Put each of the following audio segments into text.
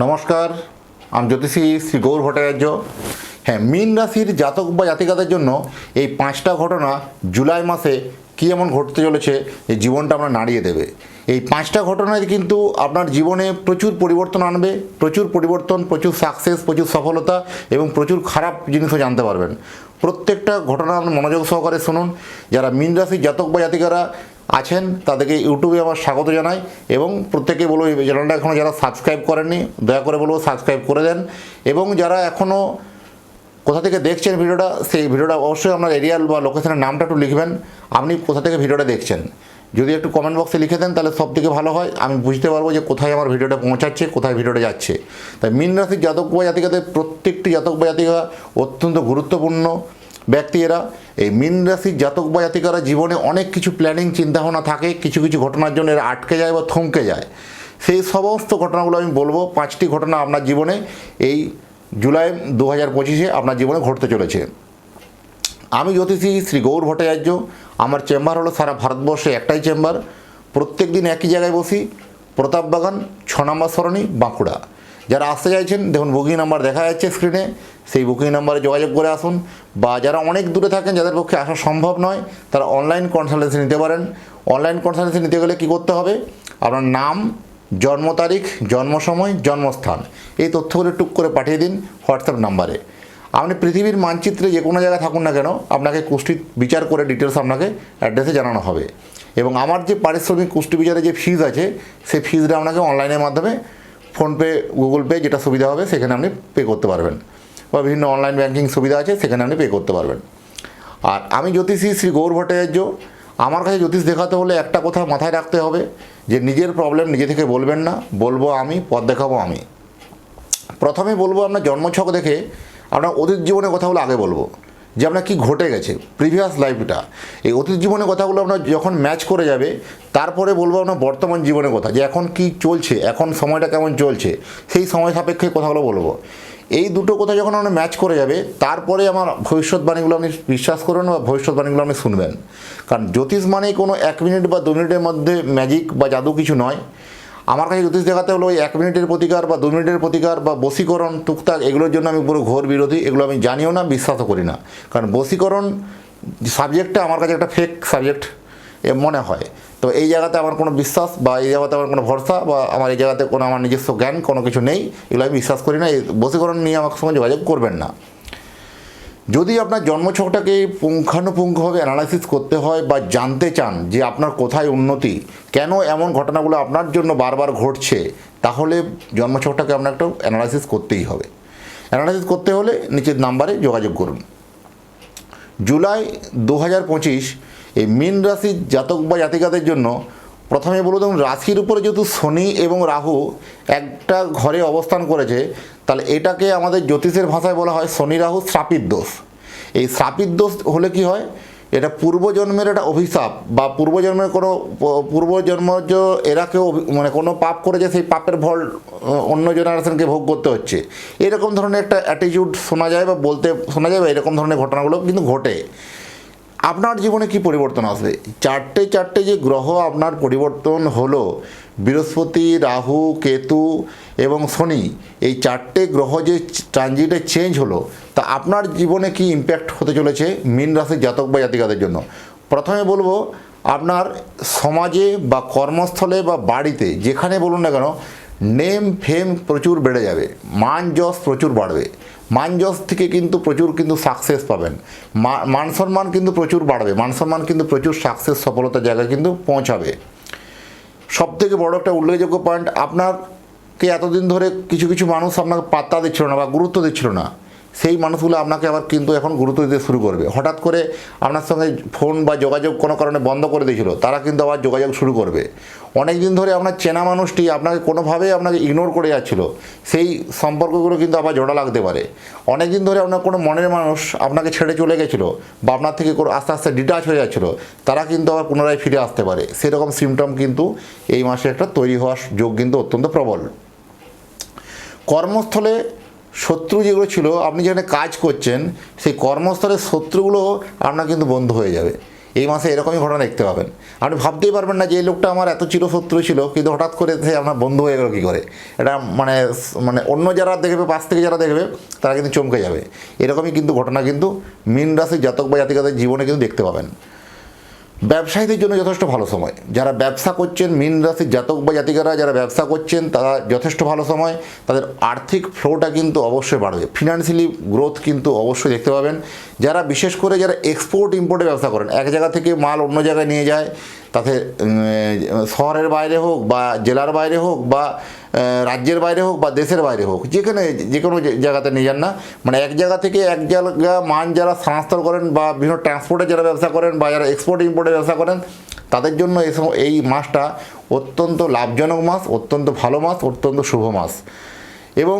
নমস্কার, আমি জ্যোতিষী শ্রী গৌর ভট্টাচার্য। হ্যাঁ মীন রাশির জাতক বা জাতিকাদের জন্য এই পাঁচটা ঘটনা জুলাই মাসে কী এমন ঘটতে চলেছে, এই জীবনটা আমরা নাড়িয়ে দেবে। এই পাঁচটা ঘটনায় কিন্তু আপনার জীবনে প্রচুর পরিবর্তন আনবে, প্রচুর পরিবর্তন, প্রচুর সাকসেস প্রচুর সফলতা এবং প্রচুর খারাপ জিনিসও জানতে পারবেন। প্রত্যেকটা ঘটনা আপনি মনোযোগ সহকারে শুনুন। যারা মীন রাশির জাতক বা জাতিকারা আছেন, তাদেরকে ইউটিউবে আমার স্বাগত জানাই এবং প্রত্যেকে বলব এই চ্যানেলটা এখনও যারা সাবস্ক্রাইব করেননি, দয়া করে বলব সাবস্ক্রাইব করে দেন এবং যারা এখনও কোথা থেকে দেখছেন ভিডিওটা, সেই ভিডিওটা অবশ্যই আপনার এরিয়াল বা লোকেশনের নামটা একটু লিখবেন। আপনি কোথা থেকে ভিডিওটা দেখছেন? যদি একটু কমেন্ট বক্সে লিখে দেন, তাহলে সব থেকে ভালো হয়। আমি বুঝতে পারব যে কোথায় আমার ভিডিওটা পৌঁছাচ্ছে, কোথায় ভিডিওটা যাচ্ছে। তাই মীন রাশির জাতক বা জাতিকাদের প্রত্যেকটি জাতক বা জাতিকা অত্যন্ত গুরুত্বপূর্ণ। ব্যক্তি এরা এই মিন রাশির জাতক বা জাতিকারা জীবনে অনেক কিছু প্ল্যানিং চিন্তাভাবনা থাকে, কিছু কিছু ঘটনার জন্য এরা আটকে যায় বা থমকে যায়। সেই সমস্ত ঘটনাগুলো আমি বলব, পাঁচটি ঘটনা আপনার জীবনে এই জুলাই দু হাজার পঁচিশে আপনার জীবনে ঘটতে চলেছে। আমি জ্যোতিষী শ্রী গৌর ভট্টাচার্য, আমার চেম্বার হলো সারা ভারতবর্ষে একটাই চেম্বার। প্রত্যেক দিন একই জায়গায় বসি, প্রতাপবাগান, ছ নম্বর সরণি, বাঁকুড়া। যারা আসতে চাইছেন, দেখুন বুকিং নাম্বার দেখা যাচ্ছে স্ক্রিনে সেই বুকিং নাম্বারে যোগাযোগ করে আসুন বা যারা অনেক দূরে থাকেন যাদের পক্ষে আসা সম্ভব নয়, তারা অনলাইন কনসালটেন্সি নিতে পারেন। অনলাইন কনসালটেন্সি নিতে গেলে কী করতে হবে? আপনার নাম, জন্ম তারিখ, জন্ম সময়, জন্মস্থান। এই তথ্যগুলো টুক করে পাঠিয়ে দিন হোয়াটসঅ্যাপ নাম্বারে। আপনি পৃথিবীর মানচিত্রে যে কোনো জায়গায় থাকুন না কেন, আপনাকে কুষ্টি বিচার করে ডিটেলস আপনাকে অ্যাড্রেসে জানানো হবে। এবং আমার যে পারিশ্রমিক কুষ্টি বিচারে যে ফিজ আছে, সেই ফিজটা আপনাকে অনলাইনের মাধ্যমে ফোনপে গুগল পে যেটা সুবিধা হবে, সেখানে আপনি পে করতে পারবেন। বা বিভিন্ন অনলাইন ব্যাংকিং সুবিধা আছে, সেখানে আপনি পে করতে পারবেন। আর আমি জ্যোতিষী শ্রী গৌর ভট্টাচার্য, আমার কাছে জ্যোতিষ দেখাতে হলে একটা কথা মাথায় রাখতে হবে, যে নিজের প্রবলেম নিজে থেকে বলবেন না, বলব আমি, পথ দেখাবো আমি। প্রথমে বলব আপনার জন্মছক দেখে আপনার অতীত জীবনের কথাগুলো আগে বলব, যে আপনার কী ঘটে গেছে প্রিভিয়াস লাইফটা এই অতীত জীবনের কথাগুলো আপনার যখন ম্যাচ করে যাবে, তারপরে বলব আপনার বর্তমান জীবনের কথা, যে এখন কি চলছে, এখন সময়টা কেমন চলছে, সেই সময় সাপেক্ষে কথাগুলো বলব। এই দুটো কথা যখন আপনার ম্যাচ করে যাবে, তারপরে আমার ভবিষ্যৎবাণীগুলো আপনি বিশ্বাস করবেন বা ভবিষ্যৎবাণীগুলো আপনি শুনবেন। কারণ জ্যোতিষ মানেই কোনো এক মিনিট বা দু মিনিটের মধ্যে ম্যাজিক বা জাদু কিছু নয়। আমার কাছে জ্যোতিষ দেখাতে হলো ওই এক মিনিটের প্রতিকার বা দু মিনিটের প্রতিকার বা বশীকরণ, টুকটাক এগুলোর জন্য আমি পুরো ঘোর বিরোধী, এগুলো আমি জানিও না, বিশ্বাসও করি না। কারণ বশীকরণ সাবজেক্টটা আমার কাছে একটা ফেক সাবজেক্ট মনে হয়। তো এই জায়গাতে আমার কোনো বিশ্বাস বা এই জায়গাতে আমার কোনো ভরসা বা আমার এই জায়গাতে কোনো আমার নিজস্ব জ্ঞান কোনো কিছু নেই, এগুলো আমি বিশ্বাস করি না, এই বসীকরণ নিয়ে আমার সঙ্গে যোগাযোগ করবেন না। যদি আপনার জন্মছকটাকে পুঙ্খানুপুঙ্খভাবে অ্যানালাইসিস করতে হয় বা জানতে চান যে আপনার কোথায় উন্নতি, কেন এমন ঘটনাগুলো আপনার জন্য বারবার ঘটছে, তাহলে জন্মছকটাকে আপনার একটু অ্যানালাইসিস করতেই হবে। অ্যানালাইসিস করতে হলে নিচের নাম্বারে যোগাযোগ করুন। জুলাই দু হাজার পঁচিশ এই মীন রাশির জাতক বা জাতিকাদের জন্য প্রথমে বলে দেখুন, রাশির উপরে যেহেতু শনি এবং রাহু একটা ঘরে অবস্থান করেছে, তাহলে এটাকে আমাদের জ্যোতিষের ভাষায় বলা হয় শনি রাহু শ্রাপিত দোষ। এই শ্রাপিত দোষ হলে কি হয়? এটা পূর্বজন্মের একটা অভিশাপ বা পূর্বজন্মের কোনো প- যে এরা কেউ মানে কোনো পাপ করেছে, সেই পাপের ফল অন্য জেনারেশনকে ভোগ করতে হচ্ছে। এরকম ধরনের একটা অ্যাটিটিউড শোনা যায় বা বলতে, শোনা যায় বা এরকম ধরনের ঘটনাগুলো কিন্তু ঘটে। আপনার জীবনে কি পরিবর্তন আসবে? চারটে চারটে যে গ্রহ আপনার পরিবর্তন হলো, বৃহস্পতি, রাহু, কেতু এবং শনি, এই চারটে গ্রহ যে ট্রানজিটে চেঞ্জ হলো, তা আপনার জীবনে কি ইম্প্যাক্ট হতে চলেছে মীন রাশির জাতক বা জাতিকাদের জন্য? প্রথমে বলব, আপনার সমাজে বা কর্মস্থলে বা বাড়িতে, যেখানে বলুন না কেন নেম ফেম প্রচুর বেড়ে যাবে, মান, যশ প্রচুর বাড়বে। মান যশ থেকে কিন্তু প্রচুর কিন্তু সাকসেস পাবেন। মান সম্মান কিন্তু প্রচুর বাড়বে। মান সম্মান কিন্তু প্রচুর সাকসেস সফলতার জায়গায় কিন্তু পৌঁছাবে। সব থেকে বড় একটা উল্লেখযোগ্য পয়েন্ট আপনারকে এতদিন ধরে কিছু কিছু মানুষ আপনাকে পাত্তা দিচ্ছিল না বা গুরুত্ব দিচ্ছিল না। সেই মানুষগুলো আপনাকে আবার কিন্তু এখন গুরুত্ব দিতে শুরু করবে। হঠাৎ করে আপনার সঙ্গে ফোন বা যোগাযোগ কোনো কারণে বন্ধ করে দিয়েছিল, তারা কিন্তু আবার যোগাযোগ শুরু করবে। অনেক দিন ধরে আপনার চেনা মানুষটি আপনাকে কোনোভাবেই আপনাকে ইগনোর করে যাচ্ছিল, সেই সম্পর্কগুলো কিন্তু আবার জোড়া লাগতে পারে। অনেক দিন ধরে আপনার কোনো মনের মানুষ আপনাকে ছেড়ে চলে গেছিল বা আপনার থেকে কোনো আস্তে আস্তে ডিটাচ হয়ে যাচ্ছিল, তারা কিন্তু আবার পুনরায় ফিরে আসতে পারে। সেরকম সিমটম কিন্তু এই মাসে একটা তৈরি হওয়ার যোগ কিন্তু অত্যন্ত প্রবল। কর্মস্থলে শত্রু যেগুলো ছিল, আপনি যেখানে কাজ করছেন, সেই কর্মস্থলের শত্রুগুলো আপনার কিন্তু বন্ধ হয়ে যাবে। এই মাসে এরকমই ঘটনা দেখতে পাবেন। আপনি ভাবতেই পারবেন না যে এই লোকটা আমার এত চিরশত্রু ছিল, কিন্তু হঠাৎ করে সে আপনার বন্ধু হয়ে গেল কী করে? এটা মানে মানে অন্য যারা দেখবে, পাশ থেকে যারা দেখবে, তারা কিন্তু চমকে যাবে। এরকমই কিন্তু ঘটনা কিন্তু মীন রাশির জাতক বা জাতিকাদের জীবনে কিন্তু দেখতে পাবেন। ব্যবসায়ীদের জন্য যথেষ্ট ভালো সময়। যারা ব্যবসা করছেন, মীন রাশির জাতক বা জাতিকারা যারা ব্যবসা করছেন, তারা যথেষ্ট ভালো সময়। তাদের আর্থিক ফ্লোটা কিন্তু অবশ্যই বাড়বে। ফিনান্সিয়ালি গ্রোথ কিন্তু অবশ্যই দেখতে পাবেন। যারা বিশেষ করে যারা এক্সপোর্ট ইম্পোর্টে ব্যবসা করেন, এক জায়গা থেকে মাল অন্য জায়গায় নিয়ে যায় তাতে শহরের বাইরে হোক বা জেলার বাইরে হোক বা রাজ্যের বাইরে হোক বা দেশের বাইরে হোক, যেখানে যে কোনো জায়গাতে নিয়ে যান না। মানে এক জায়গা থেকে এক জায়গা মান যারা স্থানান্তর করেন বা বিভিন্ন ট্রান্সপোর্টে যারা ব্যবসা করেন বা যারা এক্সপোর্ট ইম্পোর্টে ব্যবসা করেন, তাদের জন্য এই এই মাসটা অত্যন্ত লাভজনক মাস, অত্যন্ত ভালো মাস, অত্যন্ত শুভ মাস। এবং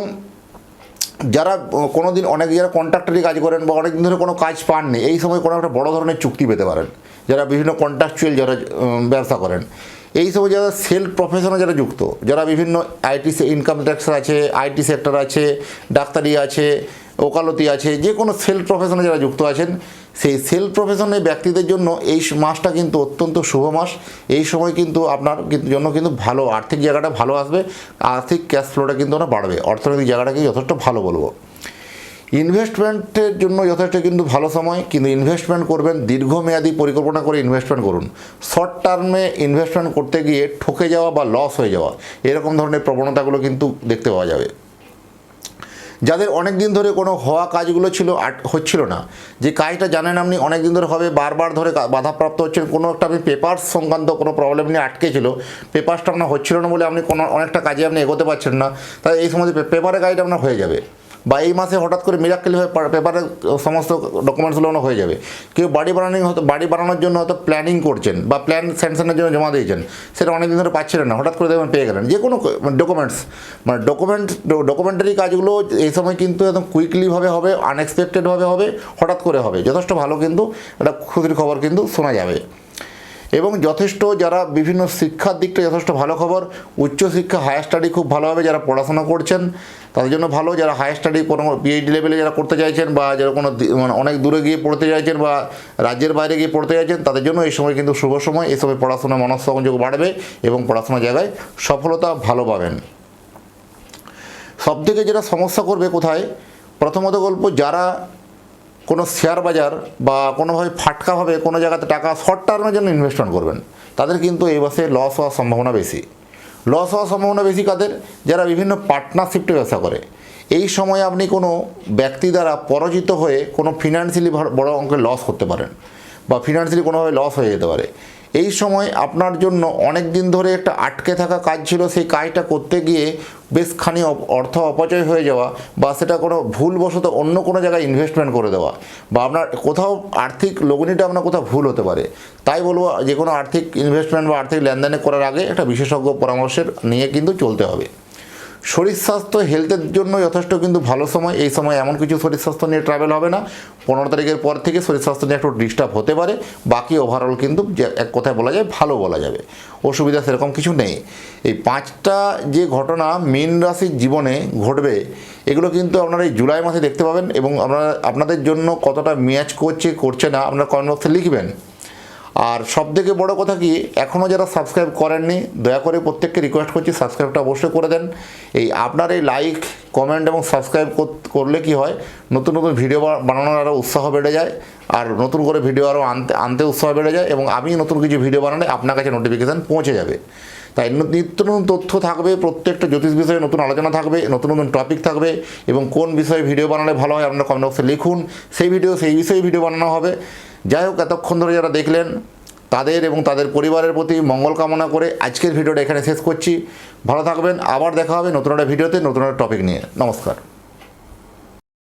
যারা কোনো দিন অনেক যারা কন্ট্রাক্টারি কাজ করেন বা অনেক দিন ধরে কোনো কাজ পাননি, এই সময় কোনো একটা বড় ধরনের চুক্তি পেতে পারেন। যারা বিভিন্ন কন্ট্রাকচুয়াল যারা ব্যবসা করেন। এই সময় যারা সেলফ প্রফেশনে যারা যুক্ত, যারা বিভিন্ন আইটি ইনকাম ট্যাক্স আছে আইটি সেক্টর আছে, ডাক্তারি আছে, ওকালতি আছে, যে কোনো সেলফ প্রফেশনে যারা যুক্ত আছেন সেই সেলফ প্রফেশনের ব্যক্তিদের জন্য এই মাসটা কিন্তু অত্যন্ত শুভ মাস। এই সময় কিন্তু আপনার জন্য কিন্তু ভালো, আর্থিক জায়গাটা ভালো আসবে, আর্থিক ক্যাশ ফ্লোটা কিন্তু ওরা বাড়বে। অর্থনৈতিক জায়গাটাকে যথেষ্ট ভালো বলব। ইনভেস্টমেন্টের জন্য যথেষ্ট কিন্তু ভালো সময়, কিন্তু ইনভেস্টমেন্ট করবেন, দীর্ঘমেয়াদী পরিকল্পনা করে ইনভেস্টমেন্ট করুন। শর্ট টার্মে ইনভেস্টমেন্ট করতে গিয়ে ঠকে যাওয়া বা লস হয়ে যাওয়া, এরকম ধরনের প্রবণতাগুলো কিন্তু দেখতে পাওয়া যাবে। যাদের অনেক দিন ধরে কোনো হওয়া কাজগুলো ছিল আট হচ্ছিল না। যে কাজটা জানেন আপনি অনেক দিন ধরে হবে, বারবার ধরে বাধাপ্রাপ্ত হচ্ছেন, কোনো একটা আপনি পেপারস সংক্রান্ত কোনো প্রবলেম নিয়ে আটকে ছিল পেপারসটা আপনার হচ্ছিল না বলে আপনি কোনো, অনেকটা কাজে আপনি এগোতে পারছেন না, তাই এই সময় পেপারের কাজটা আপনার হয়ে যাবে। বা এই মাসে হঠাৎ করে মিরাক্কেল হয়ে পেপারে সমস্ত ডকুমেন্টসগুলো হয়ে যাবে। কেউ বাড়ি বানানো হয়তো বাড়ি বানানোর জন্য হয়তো প্ল্যানিং করছেন বা প্ল্যান স্যাংশনের জন্য জমা দিয়েছেন। সেটা অনেক দিন ধরে পাচ্ছিলেন না। হঠাৎ করে দেখবেন পেয়ে গেলেন। যে কোনো ডকুমেন্টস মানে ডকুমেন্ট ডকুমেন্টারি কাজগুলো এই সময় কিন্তু একদম কুইকলিভাবে হবে আনএক্সপেক্টেডভাবে হবে, হঠাৎ করে হবে। যথেষ্ট ভালো কিন্তু, একটা খুশির খবর কিন্তু শোনা যাবে। এবং যথেষ্ট যারা বিভিন্ন শিক্ষার দিকটা যথেষ্ট ভালো খবর উচ্চশিক্ষা হায়ার স্টাডি খুব ভালোভাবে যারা পড়াশোনা করছেন, তাদের জন্য ভালো। যারা হায়ার স্টাডি কোনো পিএইচডি লেভেলে যারা করতে চাইছেন বা যারা কোনো মানে অনেক দূরে গিয়ে পড়তে চাইছেন বা রাজ্যের বাইরে গিয়ে পড়তে চাইছেন, তাদের জন্য এই সময় কিন্তু শুভ সময়। এই সময় পড়াশোনা মনঃসংযোগ বাড়বে এবং পড়াশোনার জায়গায় সফলতা ভালো পাবেন। সবথেকে যেটা সমস্যা করবে কোথায়? প্রথমত গল্প, যারা কোনো শেয়ার বাজার বা কোনোভাবে ফাটকাভাবে কোনো জায়গাতে টাকা শর্ট টার্মের জন্য ইনভেস্টমেন্ট করবেন। তাদের কিন্তু এই বাসে লস হওয়ার সম্ভাবনা বেশি। লস হওয়ার সম্ভাবনা বেশি কাদের? যারা বিভিন্ন পার্টনারশিপে ব্যবসা করে। এই সময় আপনি কোনো ব্যক্তি দ্বারা পরাজিত হয়ে কোনো ফিনান্সিয়ালি বড় অঙ্কের লস করতে পারেন বা ফিনান্সিয়ালি কোনোভাবে লস হয়ে যেতে পারে। এই সময় আপনার জন্য অনেক দিন ধরে একটা আটকে থাকা কাজ ছিল, সেই কাজটা করতে গিয়ে বেশ খানি অর্থ অপচয় হয়ে যাওয়া বা সেটা কোনো ভুলবশত অন্য কোনো জায়গায় ইনভেস্টমেন্ট করে দেওয়া বা আপনার কোথাও আর্থিক লগ্নিটা আপনার কোথাও ভুল হতে পারে। তাই বলব, যে কোনো আর্থিক ইনভেস্টমেন্ট বা আর্থিক লেনদেনে করার আগে একটা বিশেষজ্ঞ পরামর্শের নিয়ে কিন্তু চলতে হবে। শরীর স্বাস্থ্য হেলথের জন্য যথেষ্ট কিন্তু ভালো সময়। এই সময় এমন কিছু শরীর স্বাস্থ্য নিয়ে ট্রাভেল হবে না। পনেরো তারিখের পর থেকে শরীর স্বাস্থ্য নিয়ে একটু ডিস্টার্ব হতে পারে। বাকি ওভারঅল কিন্তু এক কথায় বলা যায় ভালো বলা যাবে। অসুবিধা সেরকম কিছু নেই। এই পাঁচটা যে ঘটনা মীন রাশির জীবনে ঘটবে, এগুলো কিন্তু আপনারা এই জুলাই মাসে দেখতে পাবেন এবং আপনারা, আপনাদের জন্য কতটা ম্যাচ করছে করছে না, আপনারা কমেন্ট বক্সে লিখবেন। আর সব থেকে বড়ো কথা কি এখনও যারা সাবস্ক্রাইব করেননি, দয়া করে প্রত্যেককে রিকোয়েস্ট করছি সাবস্ক্রাইবটা অবশ্যই করে দেন। এই আপনার এই লাইক কমেন্ট এবং সাবস্ক্রাইব করলে কি হয়, নতুন নতুন ভিডিও বানানোর আরও উৎসাহ বেড়ে যায়, আর নতুন করে ভিডিও আরও আনতে আনতে উৎসাহ বেড়ে যায় এবং আমি নতুন কিছু ভিডিও বানালে আপনার কাছে নোটিফিকেশান পৌঁছে যাবে। তাই নিত্য নতুন তথ্য থাকবে, প্রত্যেকটা জ্যোতিষ বিষয়ে নতুন আলোচনা থাকবে, নতুন নতুন টপিক থাকবে এবং কোন বিষয়ে ভিডিও বানালে ভালো হয় আপনারা কমেন্ট বক্সে লিখুন। সেই ভিডিও সেই বিষয়ে ভিডিও বানানো হবে। যাই হোক, এতক্ষণ ধরে যারা দেখলেন, তাদের এবং তাদের পরিবারের প্রতি মঙ্গল কামনা করে আজকের ভিডিওটা এখানে শেষ করছি। ভালো থাকবেন, আবার দেখা হবে নতুন একটা ভিডিওতে, নতুন একটা টপিক নিয়ে। নমস্কার।